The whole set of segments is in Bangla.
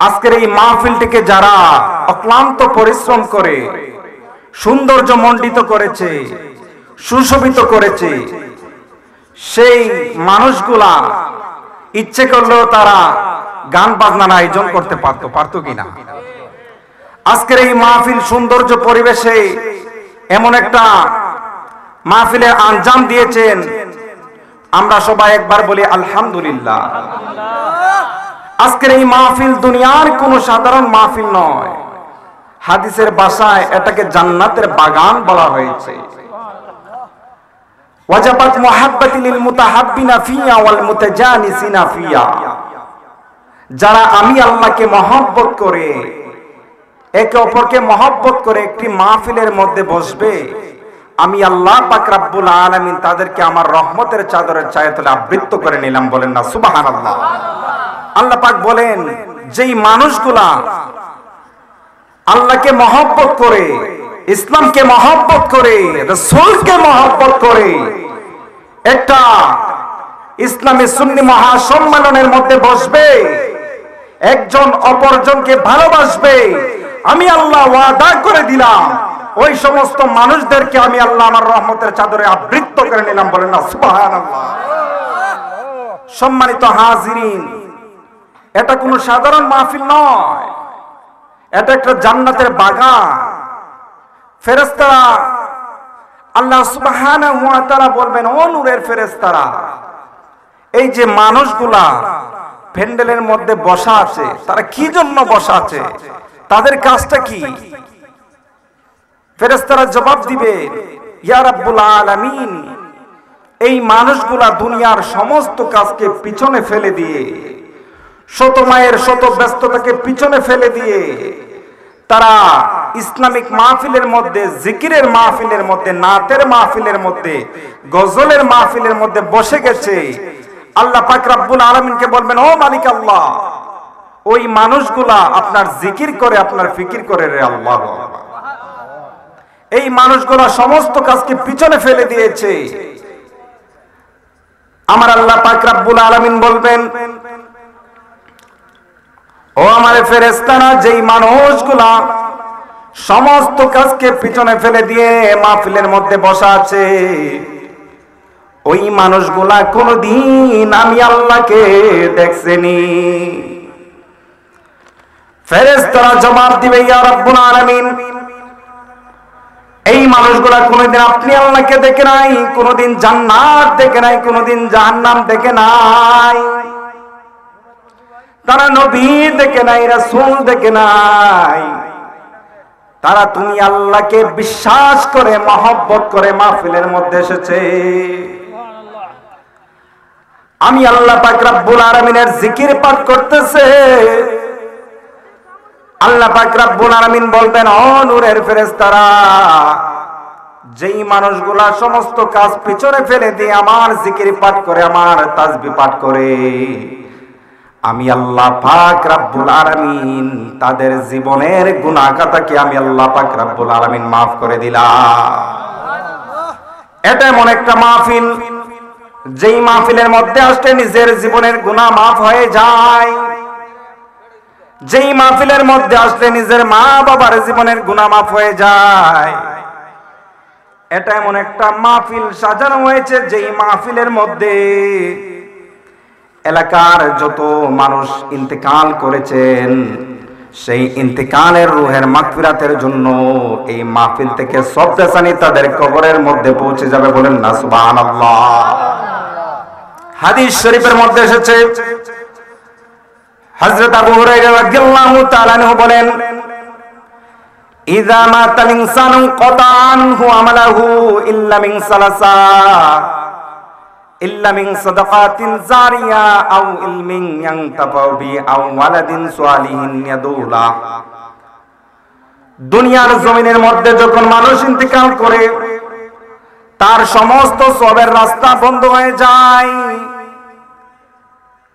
আজকের এই মাহফিলটিকে যারা অক্লান্ত পরিশ্রম করে, সৌন্দর্য মণ্ডিত করেছে, সুশোভিত করেছে, সেই মানুষগুলা ইচ্ছে করলেও তারা গান বাজনার আয়োজন করতে পারতো পারতো কিনা? আজকের এই মাহফিল সৌন্দর্য পরিবেশে এমন একটা মাহফিলের আঞ্জাম দিয়েছেন। আমরা সবাই একবার বলি, আলহামদুলিল্লাহ। আজকের এই মাহফিল দুনিয়ার কোন সাধারণ মাহফিল নয়। হাদিসের বাসায় এটাকে জান্নাতের বাগান বলা হয়েছে। যারা আমি আল্লাহকে মহব্বত করে, একে অপরকে মহব্বত করে একটি মাহফিলের মধ্যে বসবে, আমি আল্লাহ পাক আলামিন তাদেরকে আমার রহমতের চাদরের ছায়াতলে আবৃত্ত করে নিলাম বলেন না, সুবহানাল্লাহ। আল্লাহ পাক বলেন, যেই মানুষগুলা আল্লাহকে মহব্বত করে, ইসলামকে মহব্বত করে, রসুলকে মহব্বত করে, একটা ইসলামী সুন্নি মহাসম্মেলনের মধ্যে বসবে, একজন অপরজনকে ভালোবাসবে, আমি আল্লাহ ওয়াদা করে দিলাম, ওই সমস্ত মানুষদেরকে আমি আল্লাহ আমার রহমতের চাদরে আবৃত্ত করে নিলাম, বলেন সম্মানিত হাজিরিন এটা কোনো সাধারণ মাহফিল নয়। এটা একটা জান্নাতের বাগান। ফেরেস্তারা আল্লাহ তাআলা বলবেন, ও নূরের ফেরেস্তারা এই যে মানুষগুলা প্যান্ডেলের মধ্যে বসা আছে, তারা কি জন্য বসা আছে? তাদের কাজটা কি? ফেরেস্তারা জবাব দিবে, ইয়া রাব্বুল আলামিন, এই মানুষগুলা দুনিয়ার সমস্ত কাজকে পিছনে ফেলে দিয়ে শত মায়ের শত ব্যস্ততাকে পিছনে ফেলে দিয়ে তারা ইসলামিক মাহফিলের মধ্যে, জিকিরের মাহফিলের মধ্যে, নাতের মাহফিলের মধ্যে, গজলের মাহফিলের মধ্যে বসে গেছে। আল্লাহ পাক রাব্বুল আলামিনকে বলবেন, ও মালিক আল্লাহ, ওই মানুষগুলা আপনার জিকির করে, আপনার ফিকির করে রে আল্লাহ। এই মানুষগুলা সমস্ত কাজকে পিছনে ফেলে দিয়েছে। আমার আল্লাহ পাক রাব্বুল আলামিন বলবেন ফেরেস্তারা যেই মানুষগুলা সমস্ত কাজকে পিছনে ফেলে দিয়ে মাহফিলের মধ্যে বসা আছে, ওই মানুষগুলা কোনদিন আমি আল্লাহকে দেখছেনি। ফেরেস্তারা জবাব দিবে, ইয়া এই মানুষগুলা কোনোদিন আপনি আল্লাহকে দেখে নাই, কোনোদিন জান্নাত দেখে নাই, কোনোদিন জাহান্নাম দেখে নাই। তারা নবী দেখে নাই, রাসূল দেখে নাই। তারা তুমি আল্লাহকে বিশ্বাস করে, মহব্বত করে মাহফিলের মধ্যে এসেছে। আমি আল্লাহ পাক রব্বুল আলামিনের জিকির পাঠ করতেছে। আল্লাহ পাক রব্বুল আলামিন বলবেন, ও নূরের ফেরেশতারা, যেই মানুষগুলা সমস্ত কাজ পিছনে ফেলে দিয়ে আমার জিকির পাঠ করে, আমার তাসবিহ পাঠ করে। আমি আল্লাহ পাক রাব্বুল আলামিন তাদের জীবনের গুনাহ খাতাকে আমি আল্লাহ পাক রাব্বুল আলামিন maaf করে দিলাম। এটা এমন একটা মাহফিল, যেই মাহফিলের মধ্যে আসলে নিজের জীবনের গুনাহ maaf হয়ে যায়। যেই মাহফিলের মধ্যে আসলে নিজের মা বাবার জীবনের গুনাহ maaf হয়ে যায়। এটা এমন একটা মাহফিল সাজানো হয়েছে, যেই মাহফিলের মধ্যে এলাকার যত মানুষ ইন্তেকাল করেছেন, সেই ইন্তেকালের রুহের মাগফিরাতের জন্য এই মাহফিল থেকে সবদাসানি তাদের কবরের মধ্যে পৌঁছে যাবে বলেন না, সুবহানাল্লাহ। হাদিস শরীফের মধ্যে এসেছে, হযরত আবু হুরায়রা রাদিয়াল্লাহু তাআলা আনহু বলেন, ইযা মাতাল ইনসানু কাতানহু আমালাহু ইল্লা মিন সালাসা। ইল্লা মিন সাদাকাতিন জারিয়া আও ইলমিন ইয়ানতাফাউ বি আও ওয়ালাদিন সালিহিন ইয়াদুলা। দুনিয়ার জমিনের মধ্যে যখন মানুষ ইন্তেকাল করে, তার সমস্ত সবের রাস্তা বন্ধ হয়ে যায়।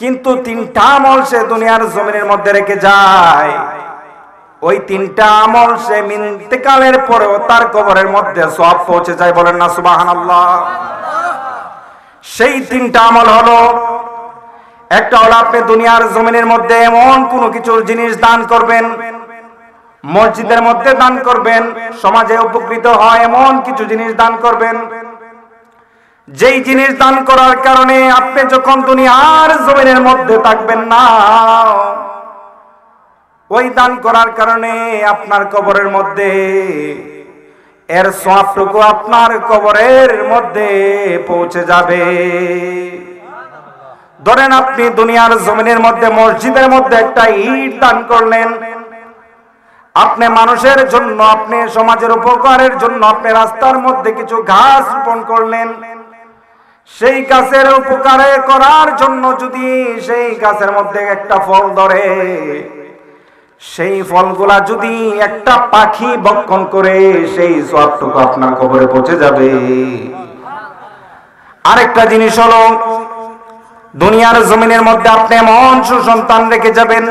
কিন্তু তিনটা আমল সে দুনিয়ার জমিনের মধ্যে রেখে যায়। ওই তিনটা আমল সে ইন্তেকালের পরেও তার কবরের মধ্যে সব পৌঁছে যায় বলেন না, সুবহানাল্লাহ। সেই তিনটা আমল হলো, একটা হলো আপনি দুনিয়ার জমিনের মধ্যে এমন কোনো কিছু জিনিস দান করবেন, মসজিদের মধ্যে দান করবেন, সমাজে উপকৃত হয় এমন কিছু জিনিস দান করবেন। যেই জিনিস দান করার কারণে আপনি যখন দুনিয়ার জমিনের মধ্যে থাকবেন না, ওই দান করার কারণে আপনার কবরের মধ্যে এর সবটুকু আপনার কবরের মধ্যে পৌঁছে যাবে। ধরেন আপনি দুনিয়ার জমিনের মধ্যে, মসজিদের মধ্যে একটা ইট দান করলেন। আপনি মানুষের জন্য, আপনি সমাজের উপকারের জন্য, আপনি রাস্তার মধ্যে কিছু ঘাস রোপণ করলেন। সেই গাছের উপকারে করার জন্য যদি সেই গাছের মধ্যে একটা ফল ধরে সেই ফলগুলা যদি একটা পাখি বক্ষণ করে, সেই সবটুকু আপনার কবরে পৌঁছে যাবে। আরেকটা জিনিস হলো, দুনিয়ার জমিনের মধ্যে আপনি এমন সুসন্তান রেখে যাবেন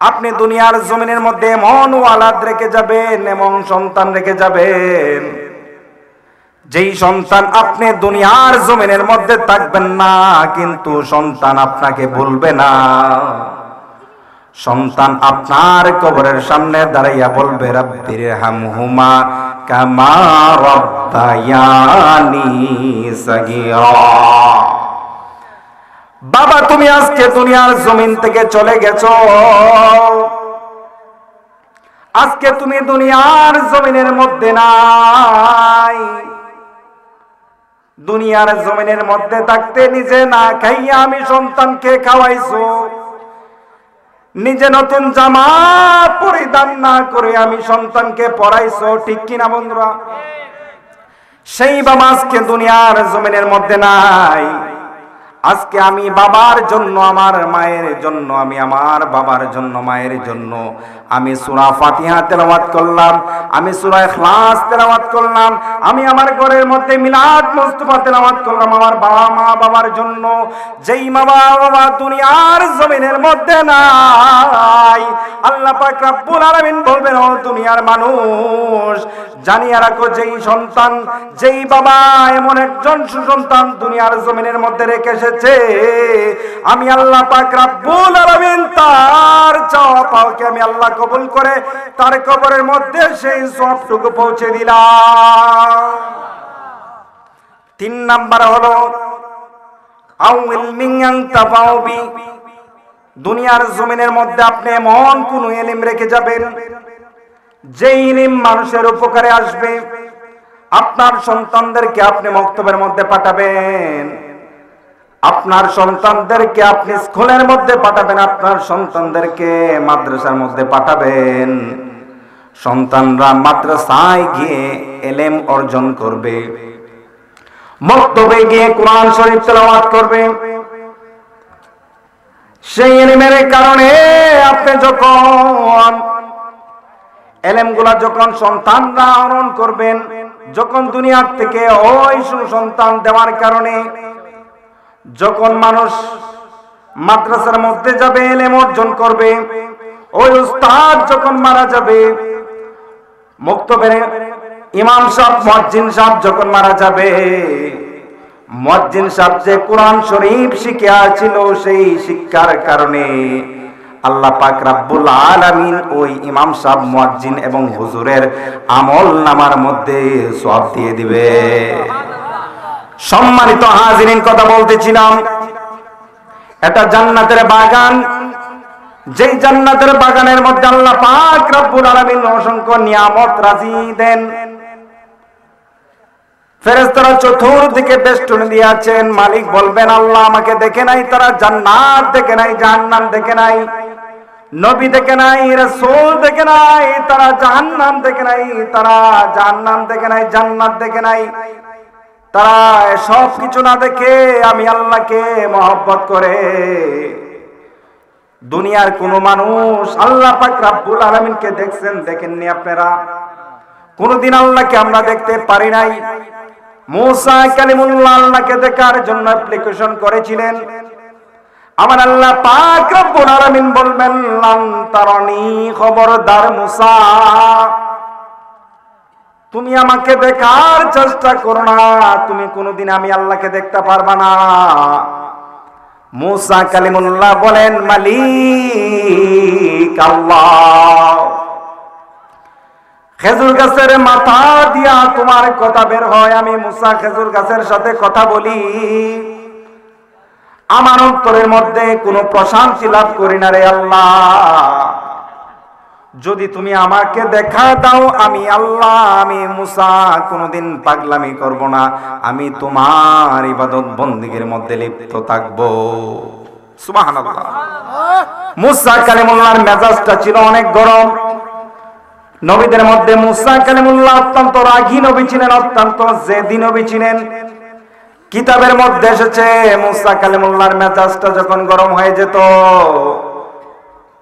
আপনি দুনিয়ার জমিনের মধ্যে এমন ওয়ালাদ রেখে যাবেন, এমন সন্তান রেখে যাবেন যেই সন্তান আপনি দুনিয়ার জমিনের মধ্যে থাকবেন না, কিন্তু সন্তান আপনাকে ভুলবে না। সন্তান আপনার কবরের সামনে দাঁড়াইয়া বলবে, রব্বির হামহুমা কামা রব্বায়ানি সাগীরা। বাবা, তুমি আজকে দুনিয়ার জমিন থেকে চলে গেছো। আজকে তুমি দুনিয়ার জমিনের মধ্যে নাই। দুনিয়ার জমিনের মধ্যে থাকতে নিজে না খাইয়া আমি সন্তানকে খাওয়াইছো। নিজে নতুন জামা পরিধান না করে আমি সন্তানকে পড়াইছো, ঠিক কিনা বন্ধুরা? সেই বাবা আজকে দুনিয়ার জমিনের মধ্যে নাই। আজকে আমি বাবার জন্য, আমার মায়ের জন্য, আমি আমার বাবার জন্য, মায়ের জন্য, আমি সুরা ফাতিহা তেলাওয়াত করলাম, আমি সুরা খ্লাস তেলাওয়াত করলাম, আমি আমার ঘরের মধ্যে মিলাদ মুস্তফা তেলাওয়াত করলাম, আমার বাবা মা বাবার জন্য, যেই মা বাবা দুনিয়ার জমিনের মধ্যে নাই। দুনিয়ার জমিনের মধ্যে রেখে এসেছে। আমি আল্লাহ পাক রব্বুল তার চাওয়া আমি আল্লাহ কবুল করে তার কবরের মধ্যে সেই সবটুকু পৌঁছে দিলাম। তিন নাম্বার হলো আউল মিয়াং তাফাউবি দুনিয়ার জমিনের মধ্যে আপনি এমন কোন এলিম রেখে যাবেন যে ইলিম মানুষের উপকারে আসবে, আপনার সন্তানদেরকে আপনি মক্তবের মধ্যে পাঠাবেন। আপনার সন্তানদেরকে আপনি স্কুলের মধ্যে পাঠাবেন, আপনার সন্তানদেরকে মাদ্রাসার মধ্যে পাঠাবেন। সন্তানরা মাদ্রাসায় গিয়ে এলেম অর্জন করবে, মক্তবে গিয়ে কোরআন শরীফ তেলাওয়াত করবে। সেই এলিমের কারণে আপনি যখন এলেমগুলা যখন সন্তানরা আহরণ করবেন, যখন দুনিয়ার থেকে ওই সন্তান দেওয়ার কারণে, যখন মানুষ মাদ্রাসার মধ্যে যাবে, এলেম অর্জন করবে, ওই উস্তাদ যখন মারা যাবে মুক্ত ইমাম সাহেব মজ্জিন সাহেব যখন মারা যাবে মজ্জিন সাহেব কোরআন শরীফ শিখে ছিল সেই শিক্ষার কারণে আল্লাহ পাক রাব্বুল আলামিন ওই ইমাম সাহেব মুয়াজ্জিন এবং হুজুরের আমল নামার মধ্যে সব দিয়ে দিবে। সম্মানিত হাজিরিন, কথা বলতেছিলাম। এটা জান্নাতের বাগান। যেই জান্নাতের বাগানের মধ্যে আল্লাহ পাক রব্বুল আলামিন অসংখ্য নিয়ামত রাজি দেন। ফেরেশতারা চতুর্দিকে বেষ্টনী দিয়েছেন। মালিক বলবেন, আল্লাহ আমাকে দেখে নাই, তারা জান্নাত দেখে নাই, জাহান্নাম দেখে নাই, নবী দেখে নাই দেখে নাই, তারা জাহান্নাম দেখে নাই, তারা জাহান্নাম দেখে নাই, জান্নাত দেখে নাই। তারা সব কিছু না দেখে আমি আল্লাহকে মহব্বত করে দুনিয়ার কোন মানুষ আল্লাহ পাক দেখছেন, দেখেননি আপনারা? কোনদিন আল্লাহকে আমরা দেখতে পারি নাই। মুসা কালিমুল্লাহ আল্লাহকে দেখার জন্য অ্যাপ্লিকেশন করেছিলেন। আমার আল্লাহ পাক রব্বুল আলামিন বলবেন লান তারানি খবরদার মুসা, তুমি আমাকে দেখার চেষ্টা করো না, তুমি কোনোদিন আমি আল্লাহকে দেখতে পারবা না। মুসা কালিমুল্লাহ বলেন, মালিক আল্লাহ। খেজুর গাছের মাথা দিয়া তোমার কথা বের হয়, আমি মুসা খেজুর গাছের সাথে কথা বলি। আমার অন্তরের মধ্যে কোনো প্রশান্তি লাভ করি না রে আল্লাহ। যদি তুমি আমাকে দেখা দাও, আমি আল্লাহ, আমি মুসা, কোনোদিন পাগলামি করব না। আমি তোমার ইবাদত বন্দিগের মধ্যে লিপ্ত থাকব। সুবহানাল্লাহ। মুসা কালিমুল্লাহর মেজাজটা ছিল অনেক গরম। নবীদের মধ্যে মুসা কালিমুল্লাহ অত্যন্ত রাগী নবী ছিলেন, অত্যন্ত জেদি নবী ছিলেন। কিতাবের মধ্যে এসেছে, মুসা কালিমুল্লাহর মেজাজটা যখন গরম হয়ে যেত,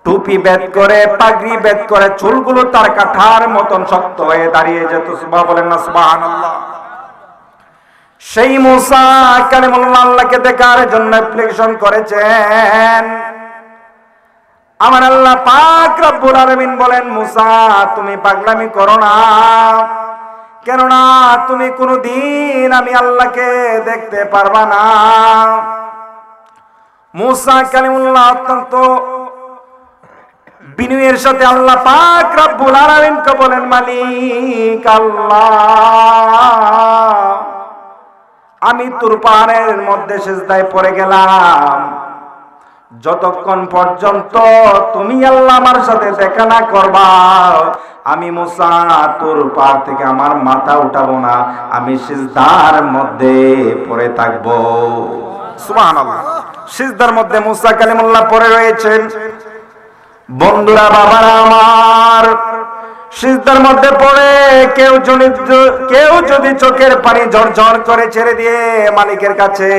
টুপি বেদ করে, পাগড়ি বেদ করে, চুলগুলো তার কাঠার মতন শক্ত হয়ে দাঁড়িয়ে যেত সুবাহ বলেন না, সুবহানাল্লাহ। সেই মুসা কালিমুল্লাহ আল্লাহকে দেখার জন্য অ্যাপ্লিকেশন করেছেন। আমার আল্লাহ পাক রব্বুল আলামিন বলেন, মুসা, তুমি পাগলামি করো না। কেননা তুমি কোনদিন আমি আল্লাহকে দেখতে পারবা না। মুসা কালিমুল্লাহ অত্যন্ত বিনয়ের সাথে আল্লাহ পাক রব্বুল আলামিনকে বলেন, মালিক আল্লাহ, আমি তোর পাহাড়ের মধ্যে সেজদায় পড়ে গেলাম। যতক্ষণ পর্যন্ত তুমি আল্লাহ আমার সাথে দেখা না করবা, আমি মুসা তোর পার থেকে আমার মাথা উঠাবো না, আমি সিজদার মধ্যে পড়ে থাকব। সুবহানাল্লাহ। সিজদার মধ্যে মুসা কালিমুল্লাহ পড়ে রয়েছেন। বন্ধুরা, বাবারা আমার, সিজদার মধ্যে পড়ে কেউ যদি কেউ যদি চোখের পানি ঝরঝর করে ছেড়ে দিয়ে মালিকের কাছে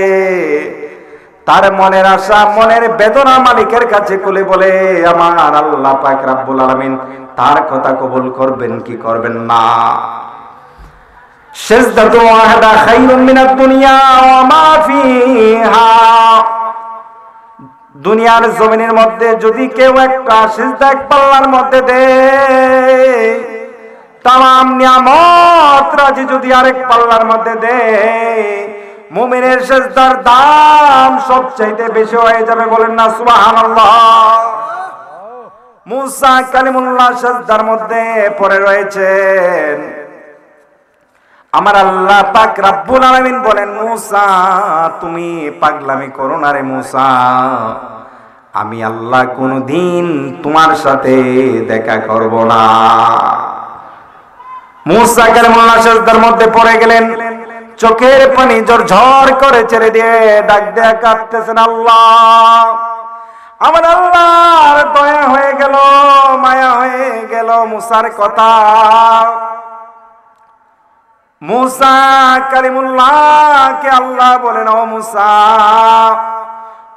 তার মনের আশা, মনের বেদনা মালিকের কাছে খুলে বলে, আমার আল্লাহ পাক রাব্বুল আলামিন তার কথা কবুল করবেন কি করবেন না? দুনিয়া দুনিয়ার জমিনের মধ্যে যদি কেউ একটা সিজদা এক পাল্লার মধ্যে দেয় তাম নিয়ামত রাজি যদি আরেক পাল্লার মধ্যে দেয় মুমিনের সেজদার দাম সবচাইতে বেশি হয়ে যাবে বলেন না, সুবহানাল্লাহ। মুসা কালিমুল্লাহ সেজদার মধ্যে পড়ে রয়েছেন। আমার আল্লাহ পাক রাব্বুল আলামিন বলেন, মুসা, তুমি পাগলামি করো না রে মুসা। আমি আল্লাহ কোনদিন তোমার সাথে দেখা করব না। মুসা কালিমুল্লাহ সেজদার মধ্যে পড়ে গেলেন। চোখের পানি জোর ঝড় করে ছেড়ে দিয়ে ডাক দেয়া কাঁদতেছেন আল্লাহ। আমার আল্লাহর দয়া হয়ে গেল, মায়া হয়ে গেল মুসার কথা। মুসা কালিমুল্লাহকে আল্লাহ বলেন, ও মুসা,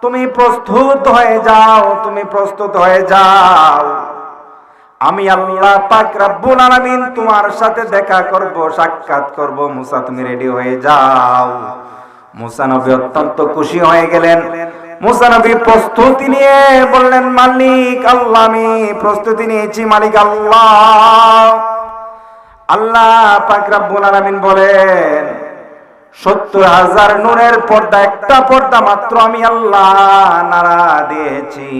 তুমি প্রস্তুত হয়ে যাও, তুমি প্রস্তুত হয়ে যাও। আমি আল্লাহ পাক রব্বুল আলামিন তোমার সাথে দেখা করব, সাক্ষাৎ করব। মুসা, তুমি রেডি হয়ে যাও। মুসা নবী অত্যন্ত খুশি হয়ে গেলেন। মুসা নবী প্রস্তুতি নিয়ে বললেন, মালিক আল্লাহ, আমি প্রস্তুতি নিয়েছি, মালিক আল্লাহ। আল্লাহ পাক রব্বুল আলামিন বলেন, সত্তর হাজার নূরের পর্দা, একটা পর্দা মাত্র আমি আল্লাহ নাড়া দিয়েছি।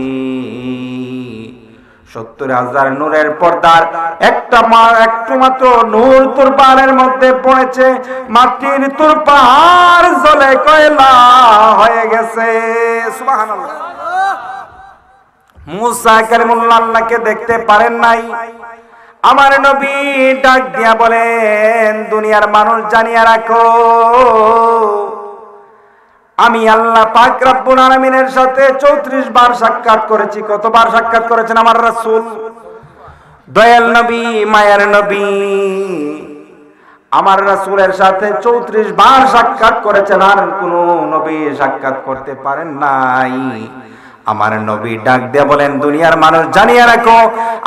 সত্তর হাজার নূরের পর্দার একটা একটু মাত্র নূর তোর মধ্যে পড়েছে। মাটির তোর জলে কয়লা হয়ে গেছে। মুসা দেখতে পারেন নাই। আমার নবী ডাক দিয়া বলেন, দুনিয়ার মানুষ জানিয়া রাখো। আমি আল্লাহ পাক রব্বুল আলামিনের সাথে 34 বার সাক্ষাৎ করেছি। কতবার সাক্ষাৎ করেছেন আমার রাসূল? দয়াল নবী, মায়ার নবী। আমার রাসূলের সাথে 34 বার সাক্ষাৎ করেছেন, আর কোন নবী সাক্ষাৎ করতে পারেন নাই। আমার নবী ডাক দিয়ে বলেন, দুনিয়ার মানুষ জানিয়ে রাখো,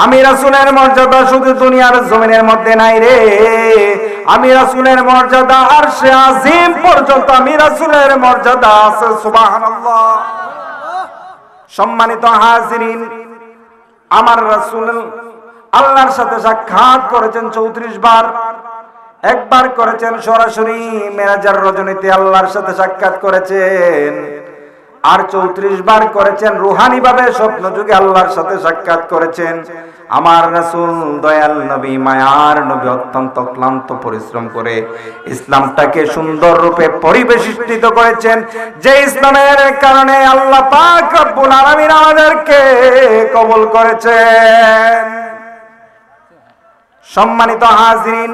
আমি রাসূলের মর্যাদা শুধু দুনিয়ার জমিনের মধ্যে নাই রে। আমি রাসূলের মর্যাদা আর সে আজিম পর্যন্ত আমি রাসূলের মর্যাদা আছে, সুবহানাল্লাহ। সম্মানিত হাজিরিন, আমার রাসূল আল্লাহর সাথে সাক্ষাৎ করেছেন চৌত্রিশ বার। একবার করেছেন সরাসরি মেরাজার রজনীতে আল্লাহর সাথে সাক্ষাৎ করেছেন। আর চৌত্রিশ বার করেছেন রুহানি ভাবে স্বপ্ন যুগে আল্লাহর সাথে সাক্ষাৎ করেছেন। আমার রাসূল দয়াল নবী, মায়ার নবী অত্যন্ত ক্লান্ত, পরিশ্রম করে ইসলামটাকে সুন্দর রূপে পরিবেশিত করেছেন। যে ইসলামের কারণে আল্লাহ পাক রব্বুল আলামিন আমাদেরকে কবুল করেছেন। সম্মানিত হাজিরিন,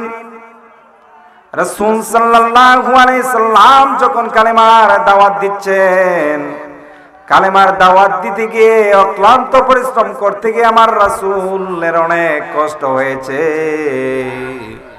রসুল সাল্লাল্লাহু আলাইহি সাল্লাম যখন কালেমার দাওয়াত দিচ্ছেন কালেমার দাওয়াত দিতে গিয়ে অক্লান্ত পরিশ্রম করতে গিয়ে আমার রাসুলের অনেক কষ্ট হয়েছে।